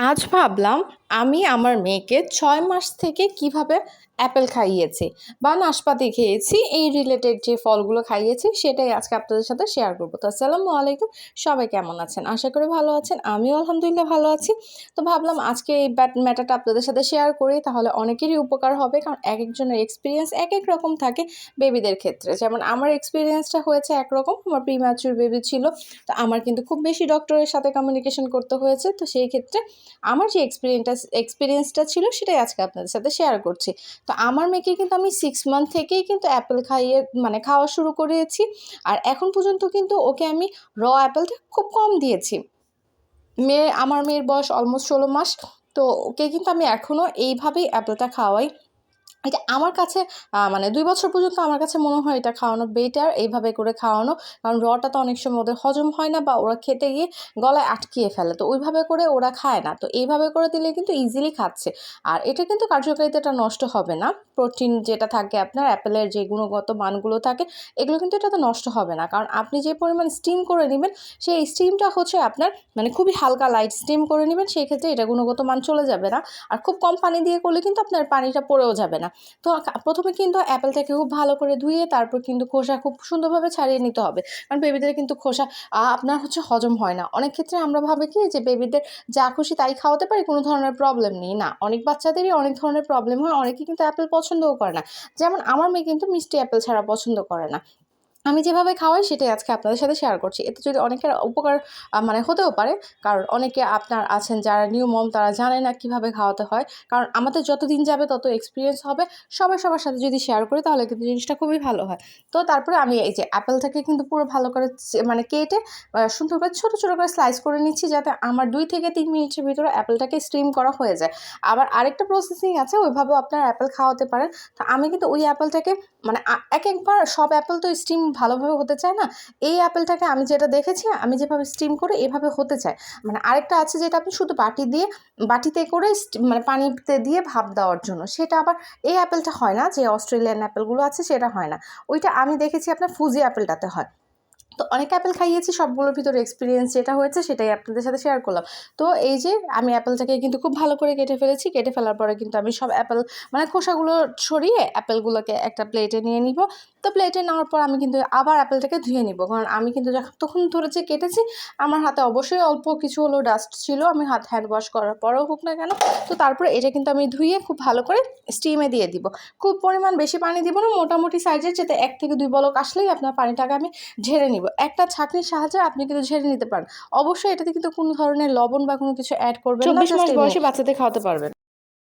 আজ ভাবলাম আমি আমার মেয়েকে ছয় মাস থেকে কীভাবে অ্যাপেল খাইয়েছি বা নাশপাতি খেয়েছি, এই রিলেটেড যে ফলগুলো খাইয়েছি সেটাই আজকে আপনাদের সাথে শেয়ার করব। তো আসসালামু আলাইকুম, সবাই কেমন আছেন? আশা করি ভালো আছেন, আমিও আলহামদুলিল্লাহ ভালো আছি। তো ভাবলাম আজকে এই ম্যাটারটা আপনাদের সাথে শেয়ার করি, তাহলে অনেকেরই উপকার হবে কারণ এক একজনের এক্সপিরিয়েন্স এক এক রকম থাকে বেবিদের ক্ষেত্রে। যেমন আমার এক্সপিরিয়েন্সটা হয়েছে একরকম, আমার প্রিম্যাচুর বেবি ছিল, তো আমার কিন্তু খুব বেশি ডক্টরের সাথে কমিউনিকেশন করতে হয়েছে, তো সেই ক্ষেত্রে আমার যে এক্সপিরিয়েন্সটা এক্সপিরিয়েন্সটা ছিল সেটাই আজকে আপনাদের সাথে শেয়ার করছি। তো আমার মেয়েকে কিন্তু আমি সিক্স মান্থ থেকেই কিন্তু অ্যাপেল খাইয়ে মানে খাওয়া শুরু করেছি। আর এখন পর্যন্ত কিন্তু ওকে আমি র অ্যাপেলটা খুব কম দিয়েছি। মেয়ে, আমার মেয়ের বয়স অলমোস্ট ষোলো মাস, তো ওকে কিন্তু আমি এখনও এইভাবেই অ্যাপেলটা খাওয়াই। এটা আমার কাছে মানে দুই বছর পর্যন্ত আমার কাছে মনে হয় এটা খাওয়ানো বেটার এইভাবে করে খাওয়ানো। কারণ রটা তো অনেক সময় ওদের হজম হয় না বা ওরা খেতে গিয়ে গলায় আটকিয়ে ফেলে। তো ওইভাবে করে ওরা খায় না। তো এইভাবে করে দিলে কিন্তু ইজিলি খাচ্ছে। আর এটা কিন্তু কার্যকারিতাটা নষ্ট হবে না। প্রোটিন যেটা থাকে আপনার, অ্যাপেলের যে গুণগত মানগুলো থাকে, এগুলো কিন্তু এটাতে নষ্ট হবে না। কারণ আপনি যে পরিমাণ স্টিম করে নেবেন, সেই স্টিমটা হচ্ছে আপনার মানে খুবই হালকা লাইট স্টিম করে নেবেন। সেই ক্ষেত্রে এটা গুণগত মান চলে যাবে না। আর খুব কম পানি দিয়ে করলে কিন্তু আপনার পানিটা পড়েও যাবে না। তো প্রথমে কিন্তু অ্যাপেলটাকে খুব ভালো করে ধুয়ে তারপর কিন্তু খোসা খুব সুন্দরভাবে ছাড়িয়ে নিতে হবে। কারণ বেবিদের কিন্তু খোসা আপনার হচ্ছে হজম হয় না। অনেক ক্ষেত্রে আমরা ভাবি কি যে বেবিদের যা খুশি তাই খাওয়াতে পারি, কোনো ধরনের প্রবলেম নেই, না। অনেক বাচ্চাদেরই অনেক ধরনের প্রবলেম হয়, অনেকে কিন্তু অ্যাপেল পছন্দও করে না। যেমন আমার মেয়ে কিন্তু মিষ্টি অ্যাপেল ছাড়া পছন্দ করে না। আমি যেভাবে খাওয়াই সেটাই আজকে আপনাদের সাথে শেয়ার করছি। এতে যদি অনেকের উপকার মানে হতেও পারে, কারণ অনেকে আপনার আছেন যারা নিউ মম তারা জানে না কীভাবে খাওয়াতে হয়। কারণ আমাদের যত দিন যাবে, তত এক্সপিরিয়েন্স হবে। সবাই সবার সাথে যদি শেয়ার করি, তাহলে কিন্তু জিনিসটা খুবই ভালো হয়। তো তারপরে আমি এই যে অ্যাপেলটাকে কিন্তু পুরো ভালো করে মানে কেটে সুন্দর করে, ছোটো ছোটো করে স্লাইস করে নিচ্ছি, যাতে আমার দুই থেকে তিন মিনিটের ভিতরে অ্যাপেলটাকে স্টিম করা হয়ে যায়। আবার আরেকটা প্রসেসিং আছে, ওইভাবেও আপনার অ্যাপেল খাওয়াতে পারেন। তো আমি কিন্তু ওই অ্যাপেলটাকে মানে এক একবার সব অ্যাপেল তো স্টিম ভালোভাবে হতে চায় না, এই অ্যাপেলটাকে আমি যেটা দেখেছি, আমি যেভাবে স্টিম করে এভাবে হতে চায়। মানে আরেকটা আছে যেটা আপনি শুধু বাটি দিয়ে, বাটিতে করে মানে পানিতে দিয়ে ভাব দেওয়ার জন্য, সেটা আবার এই অ্যাপেলটা হয় না যে অস্ট্রেলিয়ান অ্যাপেলগুলো আছে সেটা হয় না। ওইটা আমি দেখেছি আপনার ফুজি অ্যাপেলটাতে হয়। তো অনেক অ্যাপেল খাইয়েছি, সবগুলোর ভিতরে এক্সপিরিয়েন্স যেটা হয়েছে সেটাই আপনাদের সাথে শেয়ার করলাম। তো এই যে আমি অ্যাপেলটাকে কিন্তু খুব ভালো করে কেটে ফেলেছি, কেটে ফেলার পরে কিন্তু আমি সব অ্যাপেল মানে খোসাগুলো ছড়িয়ে অ্যাপেলগুলোকে একটা প্লেটে নিয়ে নিব। তো প্লেটে নেওয়ার পর আমি কিন্তু আবার অ্যাপেলটাকে ধুয়ে নিব। কারণ আমি কিন্তু তখন ধরে যে কেটেছি, আমার হাতে অবশ্যই অল্প কিছু হলো ডাস্ট ছিল, আমি হাত হ্যান্ড ওয়াশ করার পরেও হোক না কেন, তো তারপরে এটা কিন্তু আমি ধুয়ে খুব ভালো করে স্টিমে দিয়ে দিব। খুব পরিমাণ বেশি পানি দিব না, মোটামুটি সাইজের যেতে এক থেকে দুই বলক আসলেই আপনার পানিটাকে আমি ঝেড়ে নিব। একটা ছাঁকনির সাহায্যে আপনি কিন্তু ঝেড়ে নিতে পারেন। অবশ্যই এটাতে কিন্তু কোনো ধরনের লবণ বা কোনো কিছু অ্যাড করবেন না চব্বিশ মাস বয়সী বাচ্চাদের খাওয়াতে পারবেন।